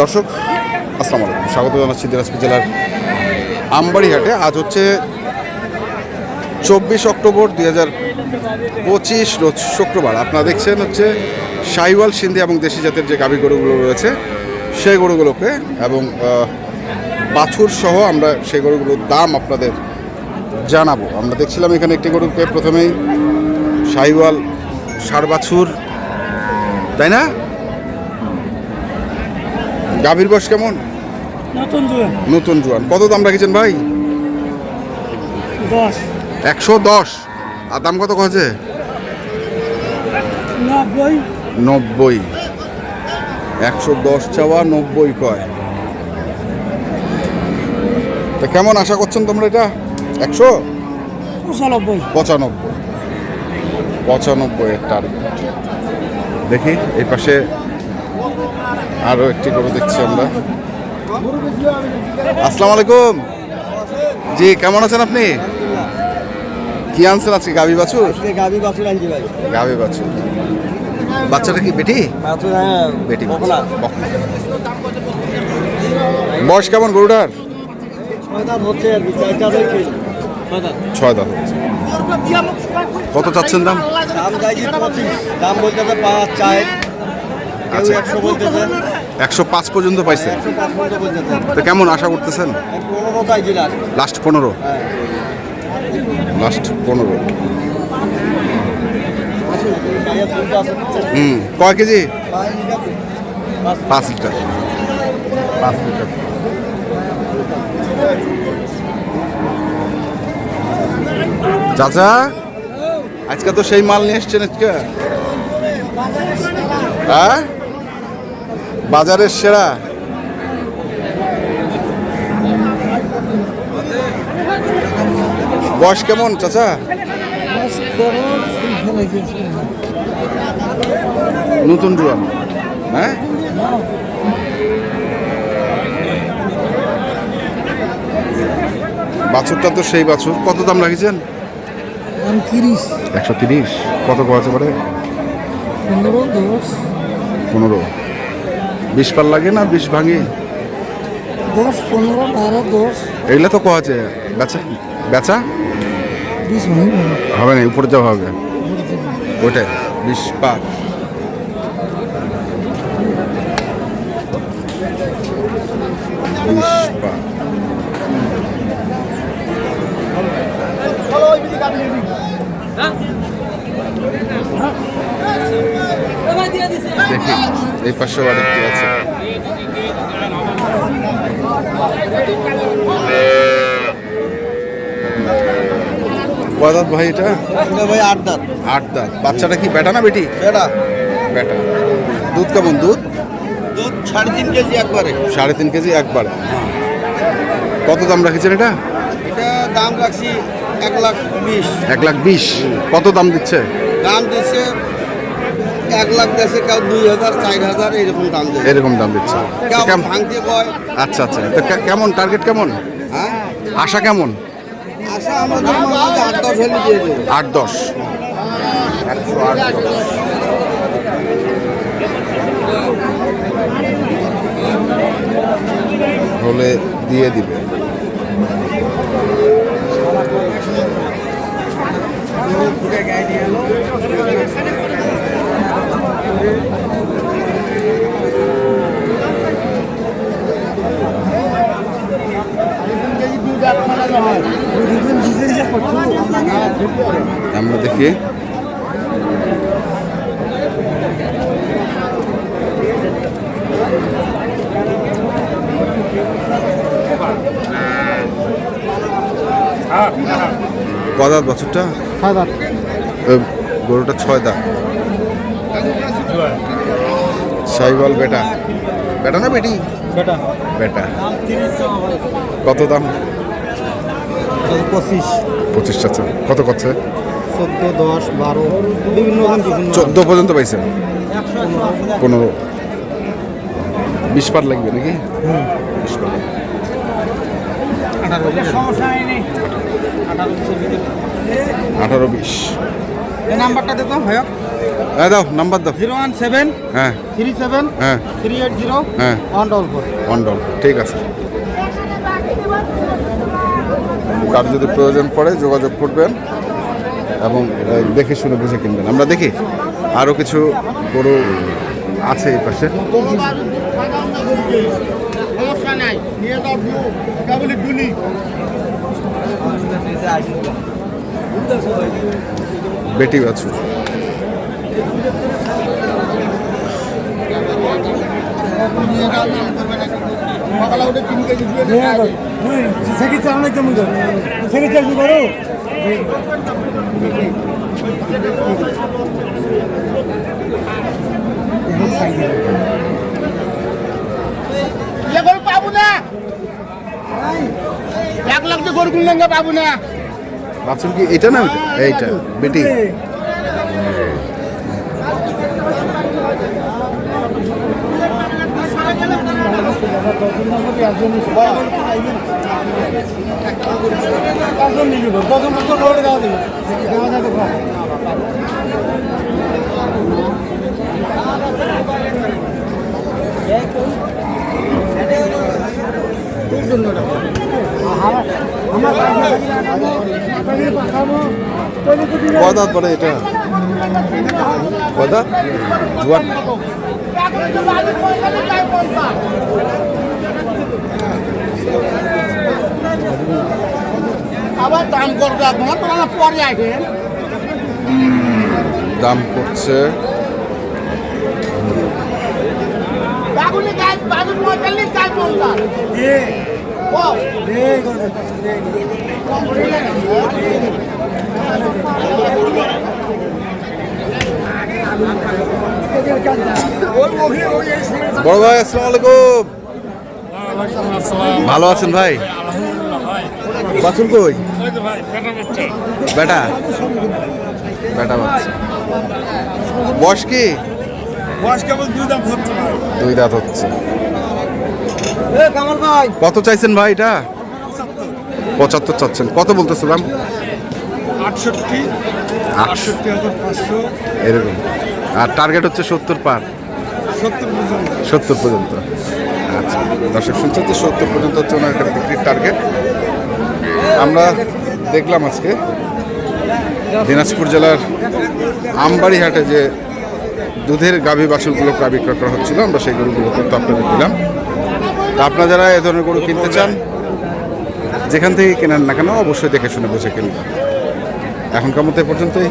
দর্শক, আসসালামু আলাইকুম। স্বাগত জানাচ্ছি দিনাজপুর জেলার আমবাড়িহাটে। আজ হচ্ছে চব্বিশ অক্টোবর দুই হাজার পঁচিশ, রোজ শুক্রবার। আপনারা দেখছেন হচ্ছে সাইওয়াল সিন্ধি এবং দেশি জাতের যে গাভী গরুগুলো রয়েছে, সেই গরুগুলোকে এবং বাছুর সহ আমরা সেই গরুগুলোর দাম আপনাদের জানাব। আমরা দেখছিলাম এখানে একটি গরুকে প্রথমেই সাইওয়াল ষাড় বাছুর, তাই না? গাভীর বয়স কেমন? নতুন জুয়েল নতুন জোয়ান। কত দাম রাখেছেন ভাই? দশ। একশো দশ। আর দাম কত কছে নব্বই। নব্বই। একশো দশ চাওয়া নব্বই কয়। তা কেমন আশা করছেন তোমরা এটা? একশো? পঁচানব্বই। পঁচানব্বই। পঁচানব্বই টার্গেট দেখি এই পাশে আরও একটি গরু দেখছি আমরা। আসসালামু আলাইকুম। জি কেমন আছেন আপনি? কি আনছেন আজকে গাবি বাছুর? গাভী বাছুর আনছি ভাই। গাবি বাছুর। বাচ্চাটা কি বেটি? হ্যাঁ বেটি। বয়স কেমন গরুটার? ছয় দাম। কত চাচ্ছেন দাম? দাম বলতেছে পাঁচ চার। আচ্ছা। একশো পাঁচ পর্যন্ত পাইছে। তো কেমন আশা করতেছেন? লাস্ট পনেরো? লাস্ট পনেরো। হুম কয় কেজি? পাঁচ লিটার। পাঁচ লিটার। চাচা আজকে তো সেই মাল নিয়ে এসছেন আজকে। হ্যাঁ? বাজারের সেরা। বয়স কেমন চাচা? নতুন জুয়ান হ্যাঁ? বাছুরটা তো সেই বাছুর। কত দাম রাখিছেন তিরিশ। একশো তিরিশ। কত আছে পরে পনেরো দশ। পনেরো। বিশ পাল লাগে না? বিশ ভাঙে? দশ পনেরো বারো দশ। এগুলো তো কোয়া আছে? বেচা? বেচা? বিশ ভাঙি হবে না উপরে যাওয়া হবে। ওইটাই বিশ পার বিশ পার দেখি এই পাশেও আরেকটি আছে। কয় দাঁত ভাই এটা? ভাই আট দাঁত। আট দাঁত। বাচ্চাটা কি বেটা না বেটি? এটা বেটা দুধ কেমন? দুধ? দুধ সাড়ে তিন কেজি একবারে। সাড়ে তিন কেজি একবারে। কত দাম রাখেছেন এটা? এটা দাম রাখছি এক লাখ বিশ। এক লাখ বিশ। কত দাম দিচ্ছে? দাম দিচ্ছে এক লাখ দেশে কেউ দুই হাজার চার হাজার এরকম দাম দেবে এরকম দাম দিচ্ছে। ভাঙতে কয়। আচ্ছা আচ্ছা। তো কেমন? টার্গেট কেমন? হ্যাঁ? আশা কেমন? আশা আমাদের আট দশ হলে দিয়ে দেবো। আট দশ একশো আট দশ। হলে দিয়ে দিবে। আমরা দেখি। কদাত বছরটা? গরুটা ছয় দাঁত সাইবল বেটা। বেটা না বেটি? বেটা। বেটা। কত দাম? পঁচিশ। পঁচিশ চাচ্ছে। কত করছে? চোদ্দ দশ বারো বিভিন্ন চোদ্দ পর্যন্ত পাইছেন পনেরো। বিশ পার লাগবে নাকি? বিশ পার। আঠারো বিশ। এই নাম্বারটা দেখো ভাইয়া। হ্যাঁ দাও নাম্বার দাও। জিরো ওয়ান সেভেন হ্যাঁ। থ্রি সেভেন হ্যাঁ। থ্রি এইট জিরো হ্যাঁ। One double four. মন্ডল ঠিক আছে। কার যদি প্রয়োজন পড়ে, যোগাযোগ করবেন এবং দেখে শুনে বুঝে কিনবেন। আমরা দেখি আরও কিছু গরু আছে এই পাশে। বেটি বাছু কেজি দিয়ে সেক্ষেত্রে কেমন করো করো না এক লাখ গরু কিনলেন পাবো না বাছুর কি এটা না এইটা বেটি কদাত পরে এটা। কদাত জুয়ান আবার দাম করবে আপনার তোমার পরে আসবেন দাম গাছ পঞ্চাশ বড় ভাই আসসালামু আলাইকুম। ভালো আছেন ভাই? বাছুর কই? বেটা? বেটা বাচ্চা। বয়স কি? দুই দাঁত হচ্ছে। কত চাইছেন ভাই এটা? পঁচাত্তর চাচ্ছেন। কত বলতেছে দাম? আটষট্টি। আটষট্টি। হাজার পাঁচশো। এরকম। আর টার্গেট হচ্ছে সত্তর পার। সত্তর পর্যন্ত। আচ্ছা দর্শক শুনছেন যে সত্তর পর্যন্ত হচ্ছে ওনার একটা বিক্রির টার্গেট আমরা দেখলাম আজকে দিনাজপুর জেলার আমবাড়ি হাটে যে দুধের গাভী বাছুরগুলো প্রায় বিক্রয় করা হচ্ছিল আমরা সেই গরুগুলো তথ্য আপনাদের দিলাম। তা আপনারা যারা এ ধরনের গরু কিনতে চান যেখান থেকে কেনেন না কেন অবশ্যই দেখে শুনে বসে কিনবেন। এখনকার মতো এ পর্যন্তই।